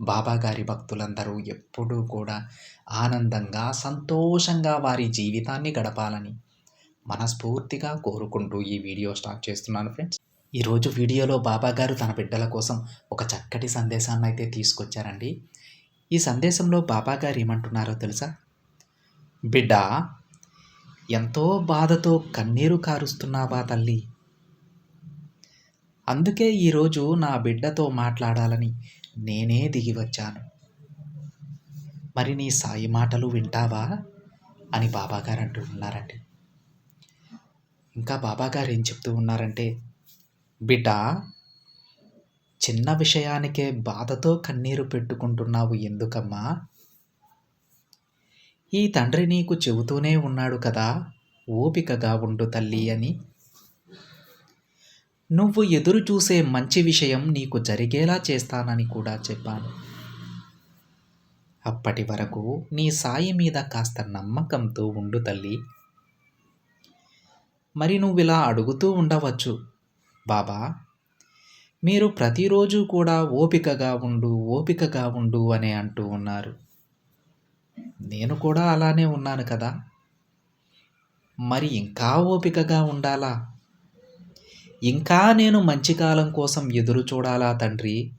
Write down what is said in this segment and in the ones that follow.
బాబాగారి భక్తులందరూ ఎప్పుడూ కూడా ఆనందంగా సంతోషంగా వారి జీవితాన్ని గడపాలని మనస్ఫూర్తిగా కోరుకుంటూ ఈ వీడియో స్టార్ట్ చేస్తున్నాను ఫ్రెండ్స్. ఈరోజు వీడియోలో బాబాగారు తన బిడ్డల కోసం ఒక చక్కటి సందేశాన్ని అయితే తీసుకొచ్చారండి. ఈ సందేశంలో బాబాగారు ఏమంటున్నారో తెలుసా? బిడ్డ ఎంతో బాధతో కన్నీరు కారుస్తున్నావా తల్లి? అందుకే ఈరోజు నా బిడ్డతో మాట్లాడాలని నేనే దిగి వచ్చాను మరి నీ సాయి మాటలు వింటావా? అని బాబాగారు అంటూ ఉన్నారండి. ఇంకా బాబాగారు ఏం చెప్తూ ఉన్నారంటే బిడ్డ చిన్న విషయానికే బాధతో కన్నీరు పెట్టుకుంటున్నావు ఎందుకమ్మా? ఈ తండ్రి నీకు చెబుతూనే ఉన్నాడు కదా ఓపికగా ఉండు తల్లి అని నువ్వు ఎదురు చూసే మంచి విషయం నీకు జరిగేలా చేస్తానని కూడా చెప్పాను. అప్పటి వరకు నీ సాయి మీద కాస్త నమ్మకంతో ఉండు తల్లి. మరి నువ్వు ఇలా అడుగుతూ ఉండవచ్చు. బాబా మీరు ప్రతిరోజు కూడా ఓపికగా ఉండు ఓపికగా ఉండు అని అంటూ ఉన్నారు. నేను కూడా అలానే ఉన్నాను కదా. మరి ఇంకా ఓపికగా ఉండాలా? ఇంకా నేను మంచి కాలం కోసం ఎదురు చూడాలా తండ్రి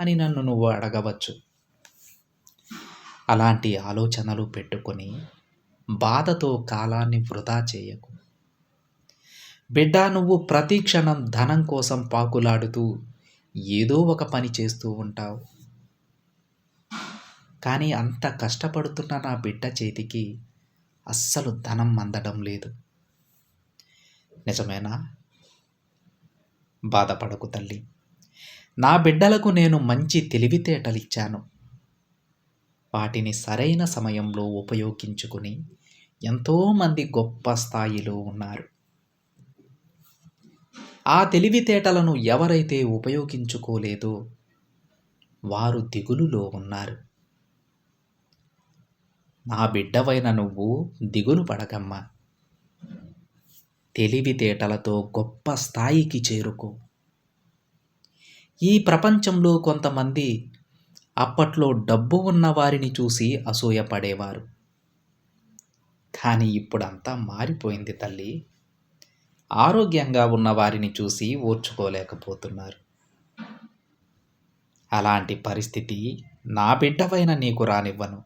అని నన్ను నువ్వు అడగవచ్చు. అలాంటి ఆలోచనలు పెట్టుకొని బాధతో కాలాన్ని వృధా చేయకు. బిడ్డ నువ్వు ప్రతి క్షణం ధనం కోసం పాకులాడుతూ ఏదో ఒక పని చేస్తూ ఉంటావు. కానీ అంత కష్టపడుతున్న నా బిడ్డ చేతికి అస్సలు ధనం అందడం లేదు. నిజమేనా? బాధపడకు తల్లి. నా బిడ్డలకు నేను మంచి తెలివితేటలిచ్చాను. వాటిని సరైన సమయంలో ఉపయోగించుకుని ఎంతోమంది గొప్ప స్థాయిలో ఉన్నారు. ఆ తెలివితేటలను ఎవరైతే ఉపయోగించుకోలేదో వారు దిగులులో ఉన్నారు. నా బిడ్డవైన నువ్వు దిగులు పడకమ్మా. తెలివితేటలతో గొప్ప స్థాయికి చేరుకో. ఈ ప్రపంచంలో కొంతమంది అప్పట్లో డబ్బు ఉన్న వారిని చూసి అసూయపడేవారు కానీ ఇప్పుడంతా మారిపోయింది తల్లి. ఆరోగ్యంగా ఉన్న వారిని చూసి ఓర్చుకోలేకపోతున్నారు. అలాంటి పరిస్థితి నా బిడ్డవైన నీకు రానివ్వను.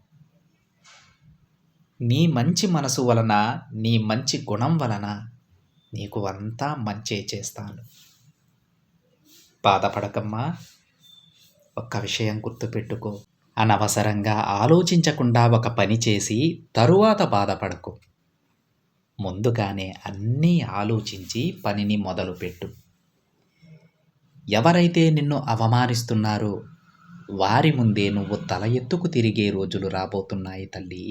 నీ మంచి మనసు వలన నీ మంచి గుణం వలన నీకు అంతా మంచే చేస్తాను. బాధపడకమ్మా. ఒక్క విషయం గుర్తుపెట్టుకో. అనవసరంగా ఆలోచించకుండా ఒక పని చేసి తరువాత బాధపడకు. ముందుగానే అన్నీ ఆలోచించి పనిని మొదలుపెట్టు. ఎవరైతే నిన్ను అవమానిస్తున్నారో వారి ముందే నువ్వు తల ఎత్తుకు తిరిగే రోజులు రాబోతున్నాయి తల్లి.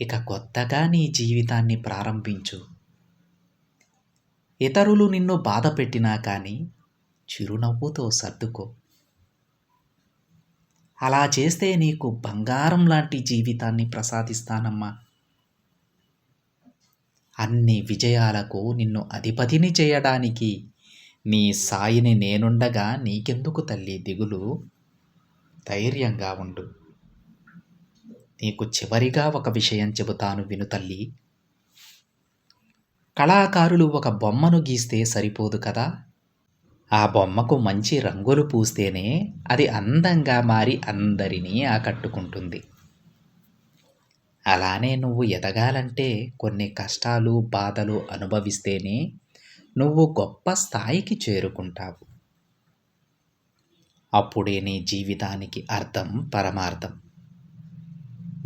ఇక కొత్తగా నీ జీవితాన్ని ప్రారంభించు. ఇతరులు నిన్ను బాధ పెట్టినా కానీ చిరునవ్వుతో సర్దుకో. అలా చేస్తే నీకు బంగారం లాంటి జీవితాన్ని ప్రసాదిస్తానమ్మా. అన్ని విజయాలకు నిన్ను అధిపతిని చేయడానికి నీ సాయిని నేనుండగా నీకెందుకు తల్లి దిగులు? ధైర్యంగా ఉండు. నీకు చివరిగా ఒక విషయం చెబుతాను విను తల్లి. కళాకారులు ఒక బొమ్మను గీస్తే సరిపోదు కదా? ఆ బొమ్మకు మంచి రంగులు పూస్తేనే అది అందంగా మారి అందరినీ ఆకట్టుకుంటుంది. అలానే నువ్వు ఎదగాలంటే కొన్ని కష్టాలు బాధలు అనుభవిస్తేనే నువ్వు గొప్ప స్థాయికి చేరుకుంటావు. అప్పుడే నీ జీవితానికి అర్థం పరమార్థం.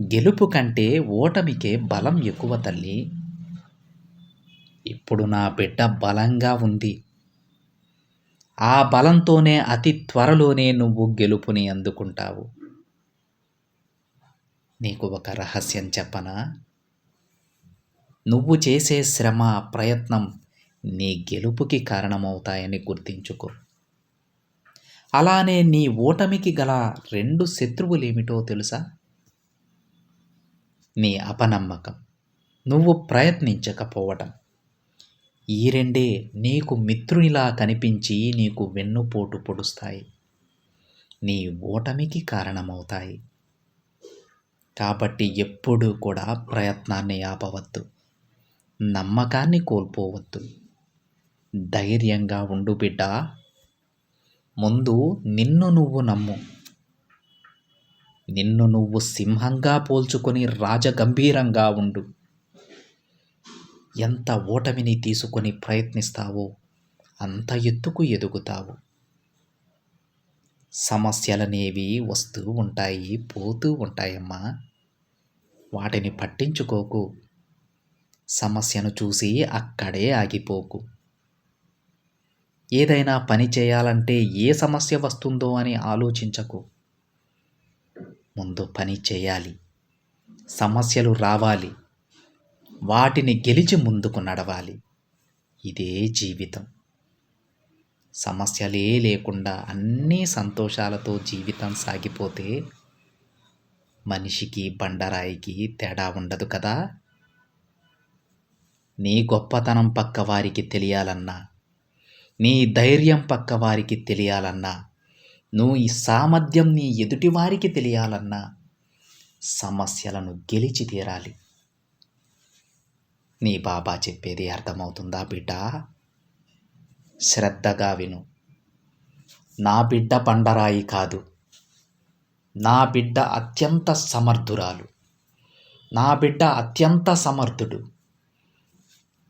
గెలుపు కంటే ఓటమికే బలం ఎక్కువ తల్లి. ఇప్పుడు నా బిడ్డ బలంగా ఉంది. ఆ బలంతోనే అతి త్వరలోనే నువ్వు గెలుపుని అందుకుంటావు. నీకు ఒక రహస్యం చెప్పనా? నువ్వు చేసే శ్రమ ప్రయత్నం నీ గెలుపుకి కారణమవుతాయని గుర్తించుకో. అలానే నీ ఓటమికి గల రెండు శత్రువులేమిటో తెలుసా? నీ అపనమ్మకం. నువ్వు ప్రయత్నించకపోవటం. ఈ రెండే నీకు మిత్రునిలా కనిపించి నీకు వెన్నుపోటు పొడుస్తాయి. నీ ఓటమికి కారణమవుతాయి. కాబట్టి ఎప్పుడూ కూడా ప్రయత్నాన్ని ఆపవద్దు. నమ్మకాన్ని కోల్పోవద్దు. ధైర్యంగా ఉండు బిడ్డ. ముందు నిన్ను నువ్వు నమ్ము. నిన్ను నువ్వు సింహంగా పోల్చుకొని రాజగంభీరంగా ఉండు. ఎంత ఓటమిని తీసుకొని ప్రయత్నిస్తావో అంత ఎత్తుకు ఎదుగుతావు. సమస్యలనేవి వస్తూ ఉంటాయి పోతూ ఉంటాయమ్మా. వాటిని పట్టించుకోకు. సమస్యను చూసి అక్కడే ఆగిపోకు. ఏదైనా పని చేయాలంటే ఏ సమస్య వస్తుందో అని ఆలోచించకు. ముందు పని చేయాలి. సమస్యలు రావాలి. వాటిని గెలిచి ముందుకు నడవాలి. ఇదే జీవితం. సమస్యలే లేకుండా అన్నీ సంతోషాలతో జీవితం సాగిపోతే మనిషికి బండరాయికి తేడా ఉండదు కదా? నీ గొప్పతనం పక్క వారికి తెలియాలన్నా నీ ధైర్యం పక్క వారికి తెలియాలన్నా నువ్వు ఈ సామర్థ్యం నీ ఎదుటివారికి తెలియాలన్నా సమస్యలను గెలిచి తీరాలి. నీ బాబా చెప్పేది అర్థమవుతుందా బిడ్డ? శ్రద్ధగా విను. నా బిడ్డ పండరాయి కాదు. నా బిడ్డ అత్యంత సమర్థురాలు. నా బిడ్డ అత్యంత సమర్థుడు.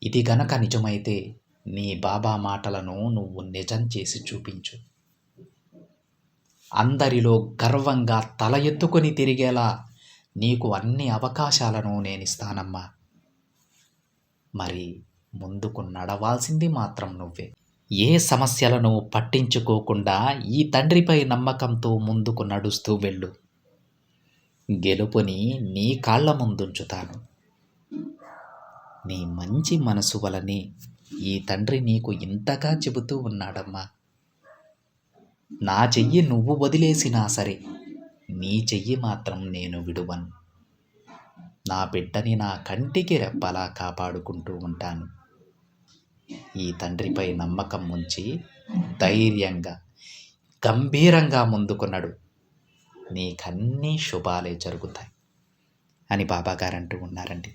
ఇది గనక నిజమైతే నీ బాబా మాటలను నువ్వు నిజం చేసి చూపించు. అందరిలో గర్వంగా తల ఎత్తుకొని తిరిగేలా నీకు అన్ని అవకాశాలను నేను ఇస్తానమ్మా మరి ముందుకు నడవాల్సింది మాత్రం నువ్వే. ఏ సమస్యలను పట్టించుకోకుండా ఈ తండ్రిపై నమ్మకంతో ముందుకు నడుస్తూ వెళ్ళు. గెలుపుని నీ కాళ్ళ ముందుంచుతాను. నీ మంచి మనసు వలని ఈ తండ్రి నీకు ఇంతగా చెబుతూ ఉన్నాడమ్మా. నా చెయ్యి నువ్వు వదిలేసినా సరే నీ చెయ్యి మాత్రం నేను విడువను. నా బిడ్డని నా కంటికి రెప్పలా కాపాడుకుంటూ ఉంటాను. ఈ తండ్రిపై నమ్మకం ఉంచి ధైర్యంగా గంభీరంగా ముందుకున్నాడు. నీకన్నీ శుభాలే జరుగుతాయి అని బాబాగారు అంటూ ఉన్నారండి.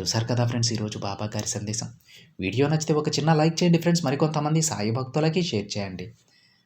చూసారు కదా ఫ్రెండ్స్ ఈరోజు బాబా గారి సందేశం. వీడియో నచ్చితే ఒక చిన్న లైక్ చేయండి ఫ్రెండ్స్. మరికొంతమంది సాయి భక్తులకి షేర్ చేయండి.